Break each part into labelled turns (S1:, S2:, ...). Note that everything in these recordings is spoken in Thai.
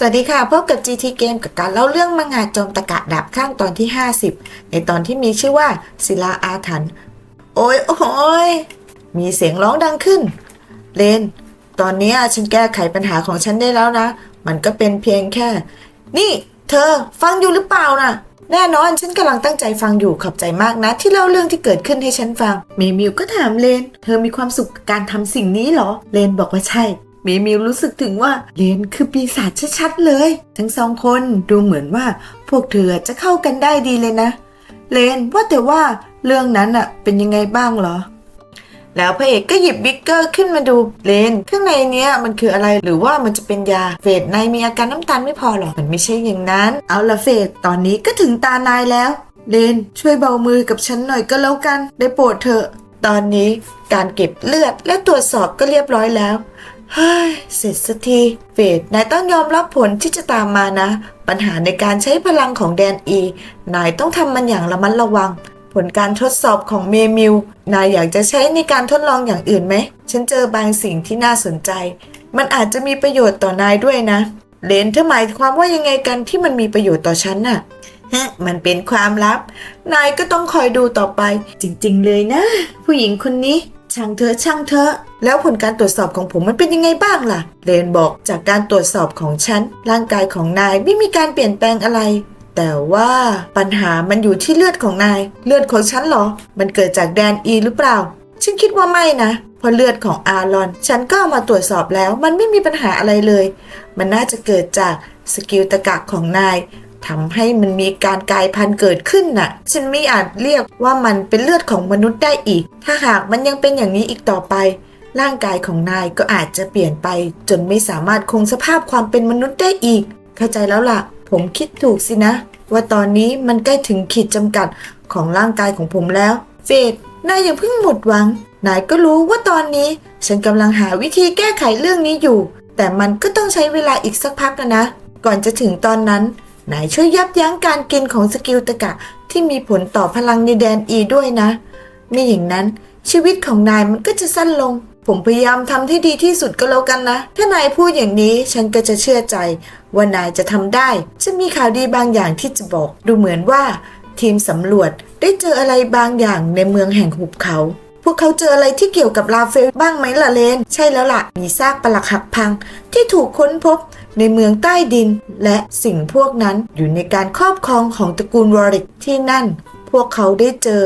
S1: สวัสดีค่ะ พบกับ GT Game กับการเล่าเรื่องมังงะโจมตะกะดับข้างตอนที่ 50 ในตอนที่มีชื่อว่าศิลาอาถรรพ์โอ้ยโอ้ยมีเสียงร้องดังขึ้น เลน ตอนนี้ฉันแก้ไขปัญหาของฉันได้แล้วนะ มันก็เป็นเพียงแค่ นี่ เธอฟังอยู่หรือเปล่านะแน่นอนฉันกำลังตั้งใจฟังอยู่ขอบใจมากนะ ที่เล่าเรื่องที่เกิดขึ้นให้ฉันฟังเมมิวก็ถามเลน เธอมีความสุขกับการทำสิ่งนี้เหรอ เลนบอกว่าใช่ เมมิวรู้สึกถึงว่าเลนคือปีศาจชัดๆเลย ทั้งสองคนดูเหมือนว่าพวกเธอจะเข้ากันได้ดีเลยนะ เลนว่าแต่ว่าเรื่องนั้นอะเป็นยังไงบ้างเหรอ แล้วพระเอกก็หยิบบิ๊กเกอร์ขึ้นมาดูเลนข้างในเนี้ยมันคืออะไรหรือว่ามันจะเป็นยาเฟดนายมีอาการน้ำตาลไม่พอหรอมันไม่ใช่อย่างนั้น เอาละเฟดตอนนี้ก็ถึงตานายแล้วเลนช่วยเบามือกับฉันหน่อยก็แล้วกัน ได้โปรดเถอะ ตอนนี้การเก็บเลือดและตรวจสอบก็เรียบร้อยแล้ว เฮ้ย เสร็จสักที เฟดนายต้องยอมรับผลที่จะตามมานะ ปัญหาในการใช้พลังของแดนอี นายต้องทำมันอย่างระมัดระวัง ผลการทดสอบของเมมิว นายอยากจะใช้ในการทดลองอย่างอื่นไหม ฉันเจอบางสิ่งที่น่าสนใจ มันอาจจะมีประโยชน์ต่อนายด้วยนะ เลนเธอหมายความว่ายังไงกันที่มันมีประโยชน์ต่อฉันน่ะฮะมันเป็นความลับ นายก็ต้องคอยดูต่อไป จริง ๆ เลยนะ ผู้หญิงคนนี้ ช่างเธอช่างเธอแล้วผลการตรวจสอบของผมมันเป็นยังไงบ้างล่ะ เลนบอกจากการตรวจสอบของฉัน ร่างกายของนายไม่มีการเปลี่ยนแปลงอะไร แต่ว่าปัญหามันอยู่ที่เลือดของนาย เลือดของฉันเหรอ มันเกิดจากแดนอีหรือเปล่า ฉันคิดว่าไม่นะเพราะเลือดของอารอน ฉันก็ามาตรวจสอบแล้ว มันไม่มีปัญหาอะไรเลย มันน่าจะเกิดจากสกิลตะกะของนาย ทำให้มันมีการกลายพันธุ์เกิดขึ้นน่ะ ฉันไม่อาจเรียกว่ามันเป็นเลือดของมนุษย์ได้อีก ถ้าหากมันยังเป็นอย่างนี้อีกต่อไป ร่างกายของนายก็อาจจะเปลี่ยนไป จนไม่สามารถคงสภาพความเป็นมนุษย์ได้อีก เข้าใจแล้วล่ะ ผมคิดถูกสินะ ว่าตอนนี้มันใกล้ถึงขีดจำกัดของร่างกายของผมแล้ว เฟดนายอย่าเพิ่งหมดหวัง นายก็รู้ว่าตอนนี้ ฉันกำลังหาวิธีแก้ไขเรื่องนี้อยู่ แต่มันก็ต้องใช้เวลาอีกสักพักนะนะ ก่อนจะถึงตอนนั้น นายช่วยยับยั้งการกินของสกิลตะกะที่มีผลต่อพลังในแดนอีด้วยนะไม่อย่างนั้นชีวิตของนายมันก็จะสั้นลง ผมพยายามทำที่ดีที่สุดก็แล้วกันนะ ถ้านายพูดอย่างนี้ฉันก็จะเชื่อใจ ว่านายจะทำได้ ฉันมีข่าวดีบางอย่างที่จะบอก ดูเหมือนว่า ทีมสำรวจได้เจออะไรบางอย่างในเมืองแห่งหุบเขา พวกเขาเจออะไรที่เกี่ยวกับลาเฟลบ้างไหมล่ะเลน ใช่แล้วล่ะ มีซากปลักหักพัง ที่ถูกค้นพบ ในเมืองใต้ดิน และสิ่งพวกนั้นอยู่ในการครอบครองของตระกูลวอริกที่นั่น พวกเขาได้เจอ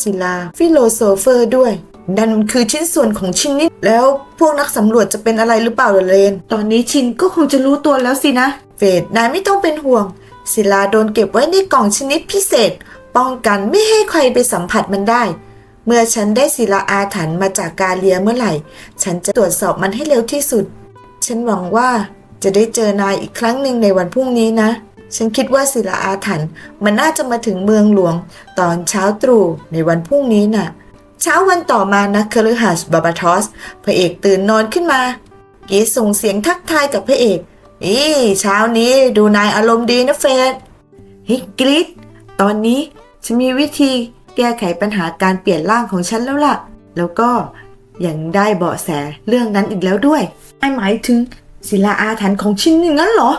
S1: ศิลาฟิโลโซเฟอร์ด้วยนั่นคือชิ้นส่วนของชินนิดแล้วพวกนักสำรวจจะเป็นอะไรหรือเปล่าเลน ตอนนี้ชินก็คงจะรู้ตัวแล้วสินะ เฟดนายไม่ต้องเป็นห่วง ศิลาโดนเก็บไว้ในกล่องชนิดพิเศษ ป้องกันไม่ให้ใครไปสัมผัสมันได้ เมื่อฉันได้ศิลาอาถรรพ์มาจากกาเลียเมื่อไหร่ ฉันจะตรวจสอบมันให้เร็วที่สุด ฉันหวังว่า จะได้เจอนายอีกครั้งหนึ่งในวันพรุ่งนี้นะ ฉันคิดว่าศิลาอาถรรพ์มันน่าจะมาถึงเมืองหลวง ตอนเช้าตรู่ในวันพรุ่งนี้น่ะ เช้าวันต่อมานะคฤหัสบาบาทอสพระเอกตื่นนอนขึ้นมา กีส่งเสียงทักทายกับพระเอกอีเช้านี้ดูนายอารมณ์ดีนะเฟรดเฮ้ยกริดตอนนี้ฉันมีวิธีแก้ไขปัญหาการเปลี่ยนร่างของฉันแล้วล่ะ แล้วก็ยังได้เบาะแสเรื่องนั้นอีกแล้วด้วยไอหมายถึง ศิลาอาถรรพ์ของชินอย่างนั้นเหรอ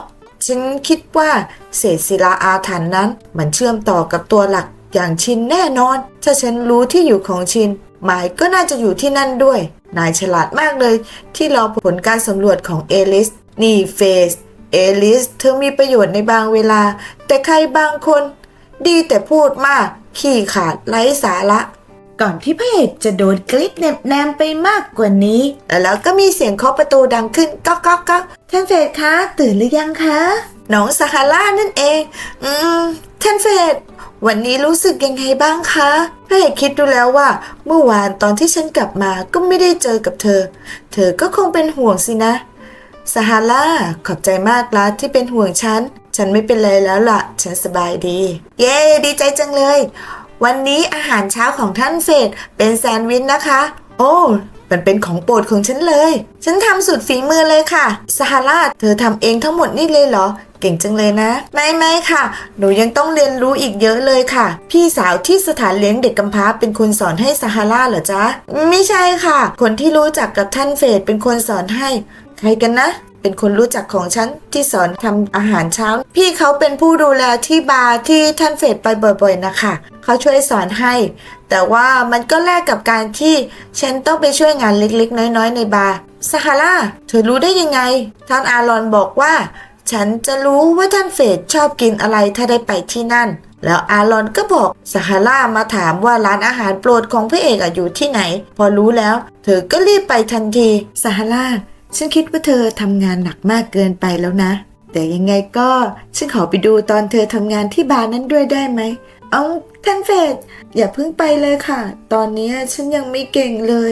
S1: ฉันคิดว่าเศษศิลาอาถรรพ์นั้น มันเชื่อมต่อกับตัวหลักอย่างชินแน่นอน ถ้าฉันรู้ที่อยู่ของชินหมายก็น่าจะอยู่ที่นั่นด้วย นายฉลาดมากเลย ที่รอผลการสำรวจของเอลิส นี่เฟส เอลิส เธอมีประโยชน์ในบางเวลา แต่ใครบางคน ดีแต่พูดมาก ขี้ขาดไร้สาระ ก่อนที่พระเอกจะโดนกริปเน็บแนมไปมากกว่านี้ แล้วก็มีเสียงเคาะประตูดังขึ้นก๊อกก๊อกก๊อกท่านเฟดคะตื่นหรือยังคะน้องซาฮาร่านั่นเอง อืมท่านเฟดวันนี้รู้สึกยังไงบ้างคะพระเอกคิดดูแล้วว่า เมื่อวานตอนที่ฉันกลับมาก็ไม่ได้เจอกับเธอ เธอก็คงเป็นห่วงสินะซาฮาร่าขอบใจมากละที่เป็นห่วงฉัน ฉันไม่เป็นไรแล้วล่ะ ฉันสบายดี เย้ดีใจจังเลย วันนี้อาหารเช้าของท่านเฟดเป็นแซนด์วิชนะคะ โอ้มันเป็นของโปรดของฉันเลย ฉันทำสุดฝีมือเลยค่ะซาฮาร่าเธอทำเองทั้งหมดนี่เลยเหรอ เก่งจังเลยนะ ไม่ไม่ค่ะ หนูยังต้องเรียนรู้อีกเยอะเลยค่ะ พี่สาวที่สถานเลี้ยงเด็กกำพร้าเป็นคนสอนให้ซาฮาร่าเหรอจ๊ะ ไม่ใช่ค่ะ คนที่รู้จักกับท่านเฟดเป็นคนสอนให้ ใครกันนะ เป็นคนรู้จักของฉันที่สอนทำอาหารเช้า พี่เขาเป็นผู้ดูแลที่บาร์ที่ท่านเฟดไปบ่อยๆนะคะเขาช่วยสอนให้ แต่ว่ามันก็แลกกับการที่ฉันต้องไปช่วยงานเล็กๆ น้อยๆ ในบาร์ซาฮาร่าเธอรู้ได้ยังไง ท่านอารอนบอกว่า ฉันจะรู้ว่าท่านเฟดชอบกินอะไรถ้าได้ไปที่นั่น แล้วอารอนก็บอกซาฮาร่ามาถามว่าร้านอาหารโปรดของพระเอกออยู่ที่ไหน พอรู้แล้ว เธอก็รีบไปทันทีซาฮาร่า ฉันคิดว่าเธอทำงานหนักมากเกินไปแล้วนะ แต่ยังไงก็ฉันขอไปดูตอนเธอทำงานที่บาร์นั้นด้วยได้ไหมเอาท่านเฟดอย่าเพิ่งไปเลยค่ะ ตอนนี้ฉันยังไม่เก่งเลย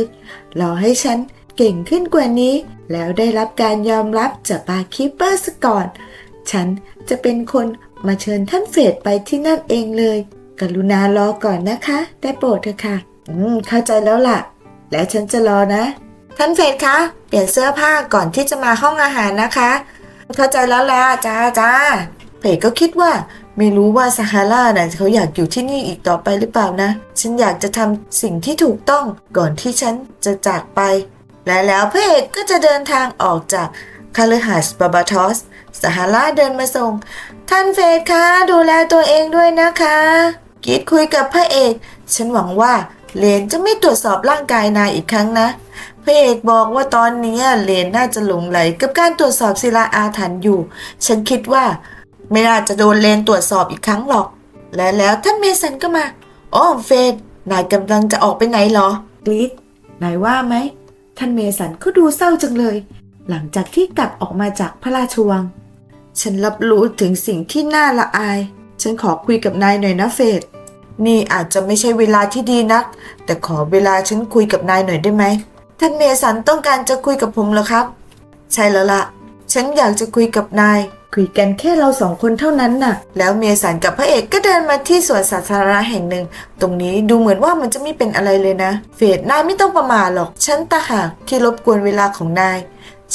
S1: รอให้ฉันเก่งขึ้นกว่านี้ แล้วได้รับการยอมรับจากบาร์คีเปอร์ซะก่อน ฉันจะเป็นคนมาเชิญท่านเฟดไปที่นั่นเองเลย กรุณารอก่อนนะคะ ได้โปรดเถอะค่ะ อืม เข้าใจแล้วล่ะ แล้วฉันจะรอนะ ท่านเฟดคะ เปลี่ยนเสื้อผ้าก่อนที่จะมาห้องอาหารนะคะ เข้าใจแล้วละจ้าจ้าเฟดก็คิดว่าไม่รู้ว่าซาฮาร่าน่ะเขาอยากอยู่ที่นี่อีกต่อไปหรือเปล่านะ ฉันอยากจะทำสิ่งที่ถูกต้องก่อนที่ฉันจะจากไป และแล้วพระเอกก็จะเดินทางออกจากคาลหาสบาบาทอสซาฮาร่าเดินมาส่ง ท่านเฟดคะดูแลตัวเองด้วยนะคะกีดคุยกับพระเอก ฉันหวังว่าเลนจะไม่ตรวจสอบร่างกายนายอีกครั้งนะ พระเอกบอกว่าตอนนี้เลนน่าจะหลงไหล กับการตรวจสอบศิลาอาถรรพ์อยู่ ฉันคิดว่า ไม่น่าจะโดนเลนตรวจสอบอีกครั้งหรอก และแล้วท่านเมสันก็มาอ๋อเฟดนายกำลังจะออกไปไหนเหรอกรีดนายว่าไหม ท่านเมสันก็ดูเศร้าจังเลย หลังจากที่กลับออกมาจากพระราชวัง ฉันรับรู้ถึงสิ่งที่น่าละอาย ฉันขอคุยกับนายหน่อยนะเฟดนี่อาจจะไม่ใช่เวลาที่ดีนัก แต่ขอเวลาฉันคุยกับนายหน่อยได้ไหม ท่านเมสันต้องการจะคุยกับผมเหรอครับ ใช่แล้วล่ะฉันอยากจะคุยกับนาย คุยกันแค่เราสองคนเท่านั้นน่ะ แล้วเมสันกับพระเอกก็เดินมาที่สวนสาธารณะแห่งหนึ่ง ตรงนี้ดูเหมือนว่ามันจะไม่เป็นอะไรเลยนะ เฟดนายไม่ต้องประมาทหรอก ฉันตาหากที่รบกวนเวลาของนาย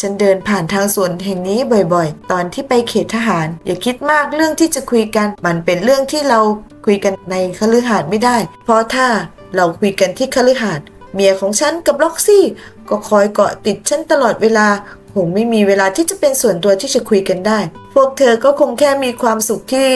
S1: ฉันเดินผ่านทางสวนแห่งนี้บ่อยๆ ตอนที่ไปเขตทหาร อย่าคิดมากเรื่องที่จะคุยกัน มันเป็นเรื่องที่เราคุยกันในคฤหาสน์ไม่ได้ เพราะถ้าเราคุยกันที่คฤหาสน์ เมียของฉันกับล็อกซี่ก็คอยเกาะติดฉันตลอดเวลา คงไม่มีเวลาที่จะเป็นส่วนตัวที่จะคุยกันได้ พวกเธอก็คงแค่มีความสุขที่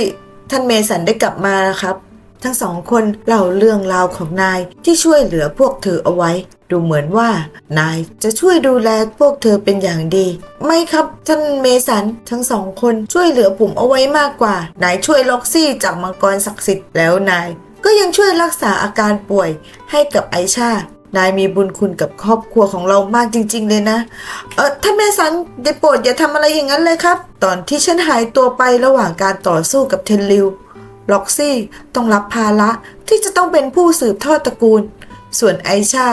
S1: ท่านเมสันได้กลับมานะครับ ทั้งสองคนเล่าเรื่องราวของนายที่ช่วยเหลือพวกเธอเอาไว้ ดูเหมือนว่า นายจะช่วยดูแลพวกเธอเป็นอย่างดี ไม่ครับท่านเมสันทั้งสองคนช่วยเหลือผมเอาไว้มากกว่านายช่วยล็อกซี่จากมังกรศักดิ์สิทธิ์แล้วนายก็ยังช่วยรักษาอาการป่วยให้กับไอชา นายมีบุญคุณกับครอบครัวของเรามากจริง ๆ เลยนะ เออท่านแม่สันได้โปรดอย่าทำอะไรอย่างนั้นเลยครับ ตอนที่ฉันหายตัวไประหว่างการต่อสู้กับเทนลิว ล็อกซี่ต้องรับภาระที่จะต้องเป็นผู้สืบทอดตระกูล ส่วนไอชา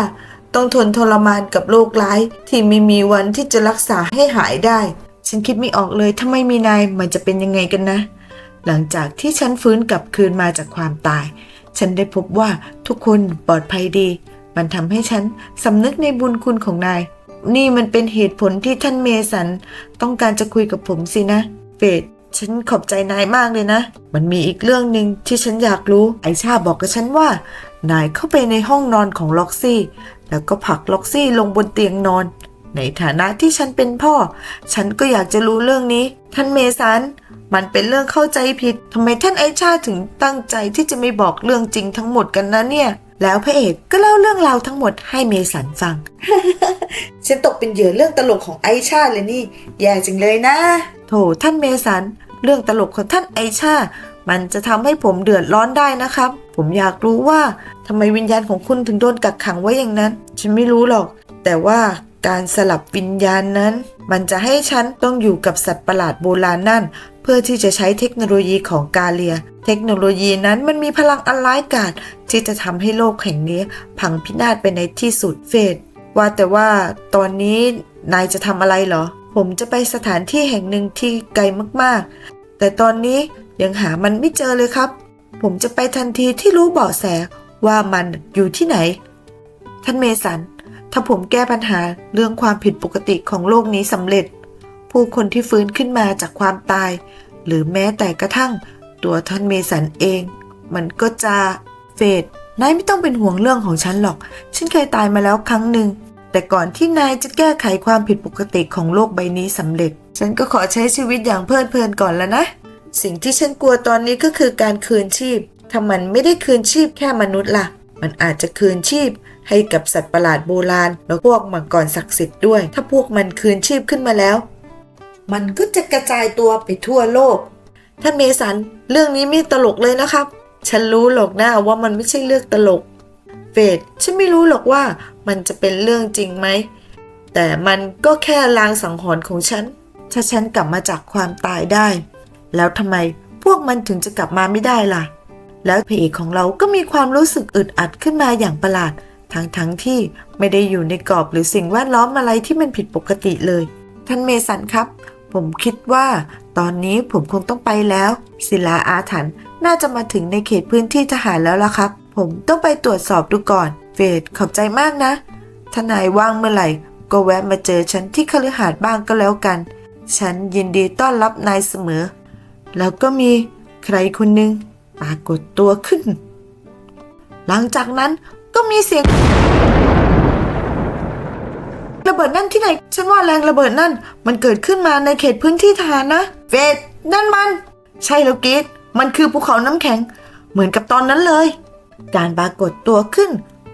S1: ต้องทนทรมานกับโรคร้ายที่ไม่มีวันที่จะรักษาให้หายได้ ฉันคิดไม่ออกเลยถ้าไม่มีนายมันจะเป็นยังไงกันนะ หลังจากที่ฉันฟื้นกลับคืนมาจากความตาย ฉันได้พบว่าทุกคนปลอดภัยดี มันทำให้ฉันสำนึกในบุญคุณของนาย นี่มันเป็นเหตุผลที่ท่านเมสัน ต้องการจะคุยกับผมสินะเฟดฉันขอบใจนายมากเลยนะ มันมีอีกเรื่องหนึ่งที่ฉันอยากรู้ ไอชาบอกกับฉันว่า นายเข้าไปในห้องนอนของล็อกซี่ แล้วก็ผลักล็อกซี่ลงบนเตียงนอน ในฐานะที่ฉันเป็นพ่อ ฉันก็อยากจะรู้เรื่องนี้ ท่านเมสัน มันเป็นเรื่องเข้าใจผิดทำไมท่านไอชาถึงตั้งใจที่จะไม่บอกเรื่องจริงทั้งหมดกันนะเนี่ย แล้วพระเอกก็เล่าเรื่องราวทั้งหมดให้เมสันฟัง ฉันตกเป็นเหยื่อเรื่องตลกของไอชาเลยนี่แย่จังเลยนะ โถท่านเมสัน เรื่องตลกของท่านไอชา มันจะทำให้ผมเดือดร้อนได้นะครับ ผมอยากรู้ว่าทำไมวิญญาณของคุณถึงโดนกักขังไว้อย่างนั้น ฉันไม่รู้หรอก แต่ว่า การสลับวิญญาณนั้น มันจะให้ฉันต้องอยู่กับสัตว์ประหลาดโบราณนั่น เพื่อที่จะใช้เทคโนโลยีของกาเลีย เทคโนโลยีนั้นมันมีพลังอันร้ายกาจที่จะทำให้โลกแห่งนี้ พังพินาศไปในที่สุดเฟดว่าแต่ว่าตอนนี้นายจะทำอะไรเหรอ ผมจะไปสถานที่แห่งหนึ่งที่ไกลมากๆ แต่ตอนนี้ยังหามันไม่เจอเลยครับ ผมจะไปทันทีที่รู้เบาะแสว่ามันอยู่ที่ไหน ท่านเมสัน ถ้าผมแก้ปัญหาเรื่องความผิดปกติของโลกนี้สำเร็จ ผู้คนที่ฟื้นขึ้นมาจากความตาย หรือแม้แต่กระทั่งตัวท่านเมสันเอง มันก็จะเฟดนายไม่ต้องเป็นห่วงเรื่องของฉันหรอก ฉันเคยตายมาแล้วครั้งหนึ่ง แต่ก่อนที่นายจะแก้ไขความผิดปกติของโลกใบนี้สำเร็จ ฉันก็ขอใช้ชีวิตอย่างเพลิดเพลินก่อนแล้วนะ สิ่งที่ฉันกลัวตอนนี้ก็คือการคืนชีพถ้ามันไม่ได้คืนชีพแค่มนุษย์ล่ะ มันอาจจะคืนชีพ ให้กับสัตว์ประหลาดโบราณแล้วพวกมังกรศักดิ์สิทธิ์ด้วย ถ้าพวกมันคืนชีพขึ้นมาแล้ว มันก็จะกระจายตัวไปทั่วโลกถ้าเมสันเรื่องนี้ไม่ตลกเลยนะครับ ฉันรู้หรอกนะว่ามันไม่ใช่เรื่องตลกเฟดฉันไม่รู้หรอกว่ามันจะเป็นเรื่องจริงไหม แต่มันก็แค่ลางสังหรณ์ของฉัน ถ้าฉันกลับมาจากความตายได้ แล้วทำไมพวกมันถึงจะกลับมาไม่ได้ล่ะ แล้วพระเอกของเราก็มีความรู้สึกอึดอัดขึ้นมาอย่างประหลาด ทั้งทั้งๆที่ไม่ได้อยู่ในกรอบหรือสิ่งแวดล้อมอะไรที่มันผิดปกติเลย ท่านเมสันครับ ผมคิดว่า ตอนนี้ผมคงต้องไปแล้ว ศิลาอาถรรพ์น่าจะมาถึงในเขตพื้นที่ทหารแล้วล่ะครับ ผมต้องไปตรวจสอบดูก่อน เฟดขอบใจมากนะถ้านายว่างเมื่อไหร่ ก็แวะมาเจอฉันที่คฤหาสน์บ้างก็แล้วกัน ฉันยินดีต้อนรับนายเสมอ แล้วก็มีใครคนหนึ่งปรากฏตัวขึ้น หลังจากนั้น ก็มีเสียง ระเบิดนั่นที่ไหน ฉันว่าแรงระเบิดนั่น มันเกิดขึ้นมาในเขตพื้นที่ทหารนะเฟดนั่นมัน ใช่แล้วกีดมันคือภูเขาน้ำแข็ง เหมือนกับตอนนั้นเลย การปรากฏตัวขึ้น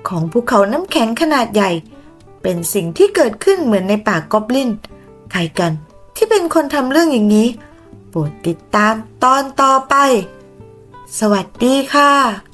S1: ของภูเขาน้ำแข็งขนาดใหญ่ เป็นสิ่งที่เกิดขึ้นเหมือนในป่ากอบลินใครกันที่เป็นคนทำเรื่องอย่างนี้ โปรดติดตามตอนต่อไป สวัสดีค่ะ